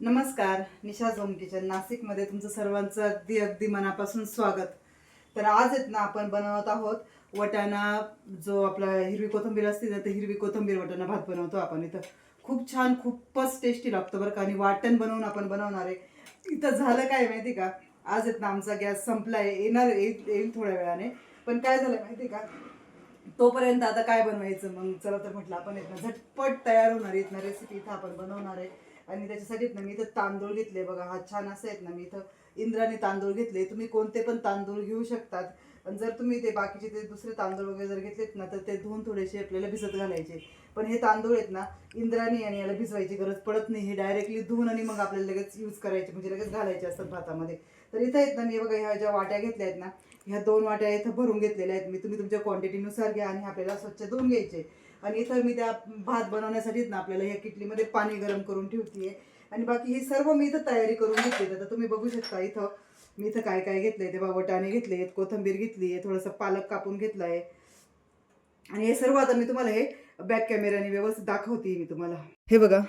नमस्कार निशा zone kitchen नाशिकमध्ये तुमचं सर्वांचं अगदी अगदी मनापासून स्वागत. तर आज आहेत ना आपण बनवत आहोत वटाणा जो आपला हिरवी कोथिंबीर असते ना तर हिरवी कोथिंबीर वटाणा भात बनवतो आपण इथं. खूप छान खूपच टेस्टी लागतं बरं का आणि वाटण बनवून आपण बनवणार आहे. इथं झालं काय माहिती का? आज आहेत ना आमचा गॅस संपलाय येणार येईल येईल थोड्या वेळाने. पण काय झालं माहिती का? तोपर्यंत आता काय बनवायचं? मग चला तर म्हटलं आपण येत ना झटपट तयार होणार आहेत ना रेसिपी इथं आपण बनवणार आहे. आणि त्याच्यासाठीच ना मी इथं तांदूळ घेतले बघा हा छान असं आहेत ना मी इथं इंद्राने तांदूळ घेतले. तुम्ही कोणते पण तांदूळ घेऊ शकतात. आणि जर तुम्ही ते बाकीचे ते दुसरे तांदूळ वगैरे जर घेतलेत ना तर ते धुवून थोडेसे आपल्याला भिजत घालायचे. पण हे तांदूळ आहेत ना इंद्राणी आणि याला भिजवायची गरज पडत नाही. हे डायरेक्टली धुवून आणि मग आपल्याला लगेच यूज करायचे म्हणजे लगेच घालायचे असतात भातामध्ये. तर इथं आहेत ना मी बघा ह्या ज्या वाट्या घेतल्या आहेत ना ह्या दोन वाट्या इथं भरून घेतलेल्या आहेत. मी तुम्ही तुमच्या क्वांटिटीनुसार घ्या आणि आपल्याला स्वच्छ धुवून घ्यायचे. आणि इथं मी त्या भात बनवण्यासाठीच ना आपल्याला या किटलीमध्ये पाणी गरम करून ठेवतीये. आणि बाकी ही सर्व मी इथं तयारी करून घेतली आता तुम्ही बघू शकता इथं मी इथं काय काय घेतलंय. ते बघा वटाणे घेतले कोथंबीर घेतली आहे थोडंसं पालक कापून घेतला आहे आणि हे सर्व आता मी तुम्हाला हे बॅक कॅमेऱ्याने व्यवस्थित दाखवते मी तुम्हाला. हे बघा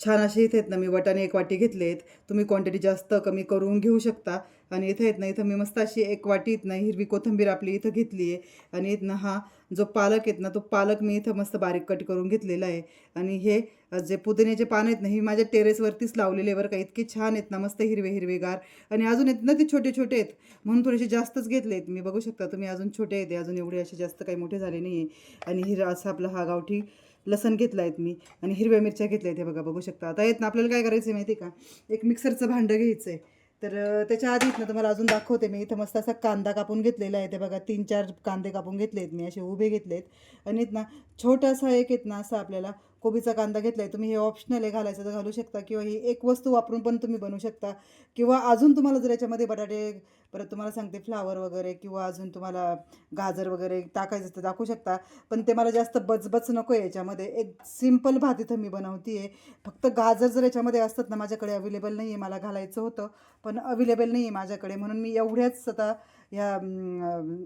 छान असे इथे आहेत ना मी वटाणे एक वाटी घेतले आहेत तुम्ही क्वांटिटी जास्त कमी करून घेऊ शकता. आणि इथं येत ना इथं मी मस्त अशी एक वाटी येत ना हिरवी कोथिंबीर आपली इथं घेतली आहे. आणि येत ना हा जो पालक येत ना तो पालक मी इथं मस्त बारीक कट करून घेतलेला आहे. आणि हे जे पुदिन्याचे पानं आहेत ना हे माझ्या टेरेसवरतीच लावलेले बरं का. इतके छान आहेत ना मस्त हिरवे हिरवेगार आणि अजून आहेत ना ते छोटे छोटे आहेत. म्हणून थोडेसे जास्तच घेतले आहेत. मी बघू शकता तुम्ही अजून छोटे आहेत. अजून एवढे असे जास्त काही मोठे झाले नाही आहे. आणि हिरा असा आपला हा गावठी लसण घेतला आहेत मी. आणि हिरव्या मिरच्या घेतल्या आहेत. हे बघा बघू शकता. आता येत ना आपल्याला काय करायचं आहे माहिती आहे का? एक मिक्सरचं भांडं घ्यायचं आहे तर त्याच्या आधीच ना तुम्हाला अजून दाखवते मी. इथं मस्त असा कांदा कापून घेतलेला आहे ते बघा. तीन चार कांदे कापून घेतले आहेत मी. असे उभे घेतलेत. आणि ना छोटासा एक आहेत ना असा आपल्याला कोबीचा कांदा घेतला आहे तुम्ही हे ऑप्शनल आहे घालायचं तर घालू शकता किंवा ही एक वस्तू वापरून पण तुम्ही बनवू शकता. किंवा अजून तुम्हाला जर याच्यामध्ये बटाटे परत तुम्हाला सांगते फ्लावर वगैरे किंवा अजून तुम्हाला गाजर वगैरे टाकायचं तर टाकू शकता. पण ते मला जास्त बचबच नको आहे याच्यामध्ये. एक सिंपल भात इथं मी बनवते आहे फक्त गाजर जर याच्यामध्ये असतात ना माझ्याकडे अवेलेबल नाही आहे मला घालायचं होतं पण अवेलेबल नाही आहे माझ्याकडे. म्हणून मी एवढ्याच आता ह्या अं,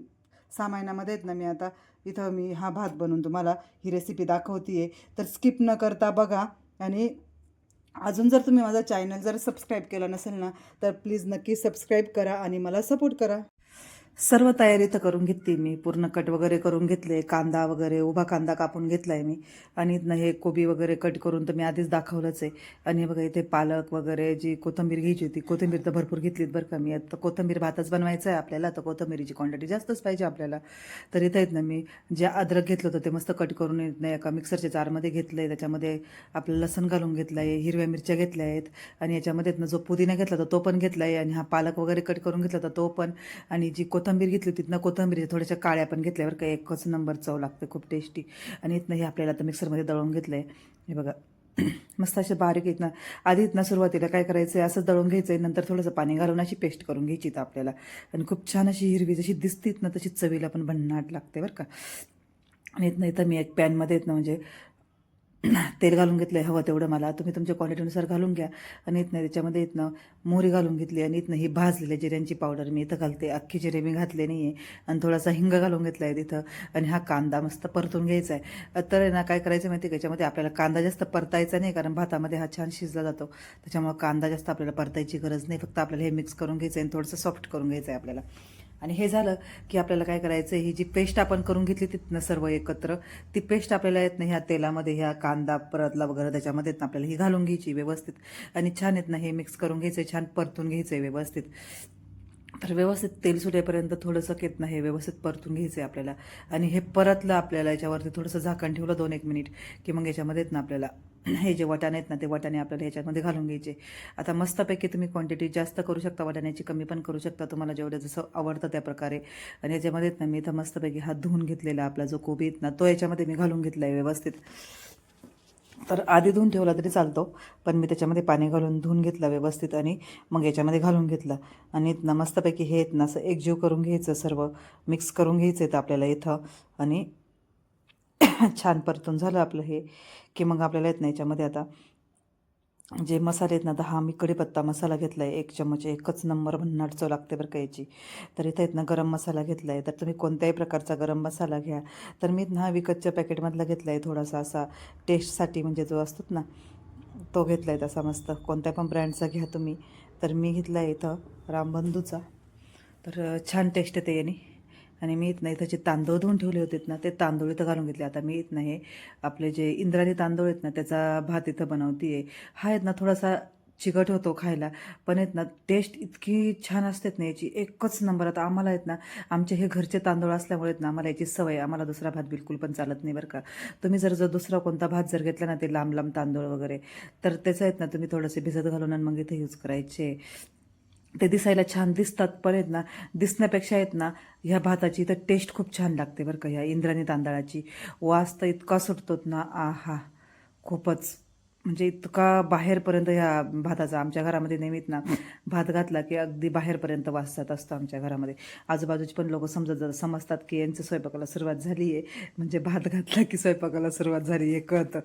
सामानामध्ये आहेत ना मी आता. इथं मी हा भात बनवून तुम्हाला ही रेसिपी दाखवते आहे तर स्किप न करता बघा. आणि अजून जर तुम्ही माझा चॅनल जर सबस्क्राईब केला नसेल ना तर प्लीज नक्की सबस्क्राईब करा आणि मला सपोर्ट करा. सर्व तयारी तर करून घेतली मी. पूर्ण कट वगैरे करून घेतले. कांदा वगैरे उभा कांदा कापून घेतला आहे मी. आणि इथनं हे कोबी वगैरे कट करून तर मी आधीच दाखवलंच आहे. आणि हे बघा इथे पालक वगैरे जी कोथिंबीर घ्यायची होती कोथिंबीर तर भरपूर घेतलीत बरं का मी. आता कोथिंबीर भातच बनवायचा आहे आपल्याला तर कोथिंबीरीची क्वांटिटी जास्तच पाहिजे आपल्याला. तर इथं आहेत ना मी जे अद्रक घेतलं होतं ते मस्त कट करून येत नाही एका मिक्सरच्या जारमध्ये घेतलं आहे त्याच्यामध्ये आपलं लसण घालून घेतलं आहे हिरव्या मिरच्या घेतल्या आहेत आणि याच्यामध्ये जो पुदिना घेतला होता तो पण घेतला आहे आणि हा पालक वगैरे कट करून घेतला होता तो पण. आणि जी कोथंबीर घेतली होती. ना कोथिंबीर थोड्याशा काळ्या पण घेतल्यावर काही एकच नंबर चव लागते खूप टेस्टी आणि इथनं हे आपल्याला आता मिक्सरमध्ये दळून घेतलं आहे हे बघा मस्त असे बारीक आहेत ना. आधी इथनं सुरुवातीला काय करायचं आहे असं दळून घ्यायचं आहे नंतर थोडंसं पाणी घालून अशी पेस्ट करून घ्यायची तर आपल्याला. आणि खूप छान अशी हिरवी जशी दिसतीत ना तशी चवीला पण भन्नाट लागते बरं का. आणि इथनं इथं मी एक पॅनमध्ये येत ना म्हणजे तेल घालून घेतलं आहे हवं तेवढं मला. तुम्ही तुमच्या क्वांटिटीनुसार घालून घ्या. आणि इथनं त्याच्यामध्ये इथनं मोहरी घालून घेतली आणि इथनं ही भाजलेली जिऱ्यांची पावडर मी इथं घालते. अख्खी जिरे मी घातले नाही आहे आणि थोडासा हिंग घालून घेतला आहे तिथं आणि हा कांदा मस्त परतून घ्यायचा आहे. तर ना काय करायचं माहिती आहे का? याच्यामध्ये आपल्याला कांदा जास्त परतायचा नाही कारण भातामध्ये हा छान शिजला जातो. त्याच्यामुळे कांदा जास्त आपल्याला परतायची गरज नाही. फक्त आपल्याला हे मिक्स करून घ्यायचं आहे आणि थोडंसं सॉफ्ट करून घ्यायचं आहे आपल्याला. आणि हे झालं की आपल्याला काय करायचं ही जी पेस्ट आपण करून घेतली तिथनं सर्व एकत्र ती पेस्ट आपल्याला येत नाही ह्या तेलामध्ये ह्या कांदा परतला वगैरे त्याच्यामध्ये येत ना आपल्याला ही घालून घ्यायची व्यवस्थित. आणि छान येत ना हे मिक्स करून घ्यायचं छान परतून घ्यायचं आहे व्यवस्थित. तर व्यवस्थित तेल सुटेपर्यंत थोडंसं येत नाही हे व्यवस्थित परतून घ्यायचं आहे आपल्याला. आणि हे परतलं आपल्याला याच्यावरती थोडंसं झाकण ठेवलं दोन एक मिनिट की मग याच्यामध्ये येत ना आपल्याला. हे जे वाटाणे आहेत ना ते वाटाणे आपल्याला ह्याच्यामध्ये घालून घ्यायचे. आता मस्तपैकी तुम्ही क्वांटिटी जास्त करू शकता वाटाण्याची कमी पण करू शकता तुम्हाला जेवढं जसं आवडतं त्या प्रकारे. आणि याच्यामध्ये ना मी इथं मस्तपैकी हात धुवून घेतलेला आपला जो कोबी येत ना तो याच्यामध्ये मी घालून घेतला आहे व्यवस्थित. तर आधी धुवून ठेवला तरी चालतो. पण मी त्याच्यामध्ये पाणी घालून धुवून घेतला व्यवस्थित आणि मग याच्यामध्ये घालून घेतला. आणि इथनं मस्तपैकी हे आहेत ना असं एकजीव करून घ्यायचं सर्व. मिक्स करून घ्यायचं आहे आपल्याला इथं. आणि छान परतून झालं आपलं हे. की मग आपल्याला येत नाही याच्यामध्ये आता. जे मसाले आहेत ना तर हा मी कढीपत्ता मसाला घेतला आहे एक चमच एकच नंबर भन्नाट चव लागते बरं का याची. तर इथं आहेत ना गरम मसाला घेतला आहे तर तुम्ही कोणत्याही प्रकारचा गरम मसाला घ्या. तर मी ना विकतच्या पॅकेटमधला घेतला आहे थोडासा असा टेस्टसाठी म्हणजे जो असतोच ना तो घेतला आहे तसा मस्त. कोणत्या पण ब्रँडचा घ्या तुम्ही. तर मी घेतला आहे इथं रामबंधूचा. तर छान टेस्ट येते याने. आणि मी इथं इथं जे तांदूळ धुवून ठेवले होते ना ते तांदूळ इथं घालून घेतले. आता मी इथनं हे आपले जे इंद्राणी तांदूळ आहेत ना त्याचा भात इथं बनवते आहे हा आहेत ना थोडासा चिकट होतो खायला पण आहेत ना टेस्ट इतकी छान असतेत ना याची. एकच नंबर आता आम्हाला आहेत ना आमचे हे घरचे तांदूळ असल्यामुळे ना आम्हाला याची सवय आम्हाला दुसरा भात बिलकुल पण चालत नाही बरं का. तुम्ही जर जर दुसरा कोणता भात जर घेतला ना ते लांब लांब तांदूळ वगैरे तर त्याचं आहेत ना तुम्ही थोडंसं भिजत घालून आणि मग इथे यूज करायचे. ते दिसायला छान दिसतात पण आहेत ना दिसण्यापेक्षा आहेत ना ह्या भाताची तर टेस्ट खूप छान लागते बरं का ह्या इंद्राणी तांदळाची. वास तर इतका सुटतोत ना आ हा खूपच. म्हणजे इतका बाहेरपर्यंत ह्या भाताचा आमच्या घरामध्ये नेहमीत ना भात घातला की अगदी बाहेरपर्यंत वास जात असतो आमच्या घरामध्ये. आजूबाजूचे पण लोक समजत समजतात की यांचं स्वयंपाकाला सुरुवात झाली आहे म्हणजे भात घातला की स्वयंपाकाला सुरुवात झाली हे कळतं.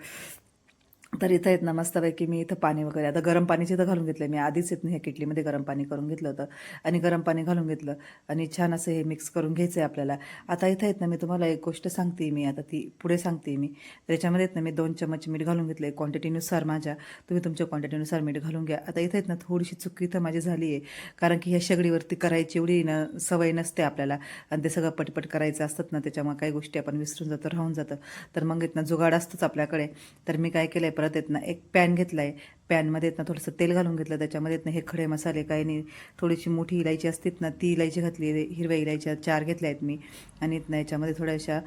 तर इथं आहेत ना मस्तपैकी मी इथं पाणी वगैरे आता गरम पाणीच इथं घालून घेतलं मी आधीच येत ह्या किटलीमध्ये गरम पाणी करून घेतलं होतं आणि गरम पाणी घालून घेतलं आणि छान असं हे मिक्स करून घ्यायचं आहे आपल्याला. आता इथं येत ना मी तुम्हाला एक गोष्ट सांगते मी आता ती पुढे सांगते मी. त्याच्यामध्ये येत ना मी दोन चमच मीठ घालून घेतलं आहे क्वांटिटीनुसार माझ्या. तुम्ही तुमच्या क्वांटिटीनुसार मीठ घालून घ्या. आता इथं आहेत ना थोडीशी चुकी इथं माझी झाली आहे. कारण की ह्या शेगडीवरती करायची एवढी न सवय नसते आपल्याला. आणि ते सगळं पटपट करायचं असतात ना त्याच्यामुळे काही गोष्टी आपण विसरून जातो राहून जातं. तर मग येत ना जुगाड असतोच आपल्याकडे. तर मी काय केलं आहे परत येत ना एक पॅन घेतला आहे पॅनमध्ये येत ना थोडंसं तेल घालून घेतलं. त्याच्यामध्ये येत ना हे खडे मसाले काही नाही. थोडीशी मोठी इलायची असतात ना ती इलायची घातली हिरव्या इलायच्या चार घेतल्या आहेत मी. आणि येत ना याच्यामध्ये थोड्याशा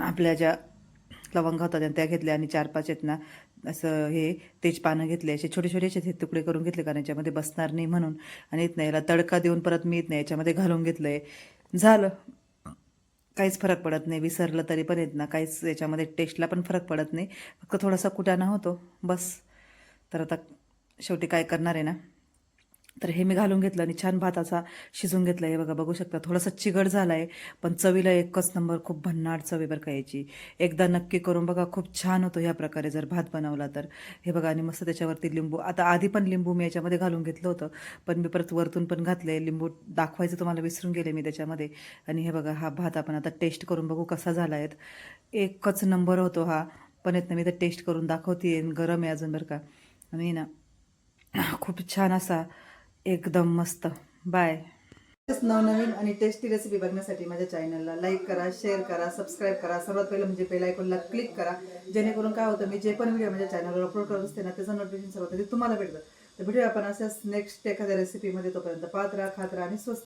आपल्या ज्या लवंगा होता त्या घेतल्या. आणि चार पाच आहेत ना असं हे तेजपानं घेतले. असे छोटे छोटे असे तुकडे करून घेतले कारण याच्यामध्ये बसणार नाही म्हणून. आणि येत नाही. याला तडका देऊन परत मी येत नाही. याच्यामध्ये घालून घेतलं आहे झालं. काहीच फरक पडत नाही. विसरलं तरी पण येत ना काहीच याच्यामध्ये टेस्टला पण फरक पडत नाही. फक्त थोडासा कुटाणा होतो. बस. तर आता शेवटी काय करणार आहे ना? तर हे मी घालून घेतलं आणि छान भात असा शिजून घेतला. हे बघा बघू शकता थोडासा चिगड झाला आहे पण चवीला एकच नंबर खूप भन्नाट चवी बरं का याची. एकदा नक्की करून बघा खूप छान होतो ह्या प्रकारे जर भात बनवला तर. हे बघा आणि मस्त त्याच्यावरती लिंबू आता आधी पण लिंबू मी याच्यामध्ये घालून घेतलं होतं पण मी परत वरतून पण घातले लिंबू दाखवायचं तुम्हाला विसरून गेले मी त्याच्यामध्ये. आणि हे बघा हा भात आपण आता टेस्ट करून बघू कसा झाला आहे एकच नंबर होतो हा पण येत ना मी तर टेस्ट करून दाखवते गरम आहे अजून बरं का. आणि ना खूप छान असा एकदम मस्त. बाय नवनवीन आणि टेस्टी रेसिपी बघण्यासाठी माझ्या चॅनलला लाईक करा शेअर करा सबस्क्राईब करा. सर्वात पहिलं म्हणजे बेल आयकॉनला क्लिक करा. जेणेकरून काय होतं मी जे पण व्हिडिओ माझ्या चॅनलवर अपलोड करत असते ना त्याचं नोटिफिकेशन सर्वात आधी तुम्हाला भेटतं. तर भेटूया आपण अशाच नेक्स्ट एखाद्या रेसिपीमध्ये तोपर्यंत पात्र खात राहा आणि स्वस्त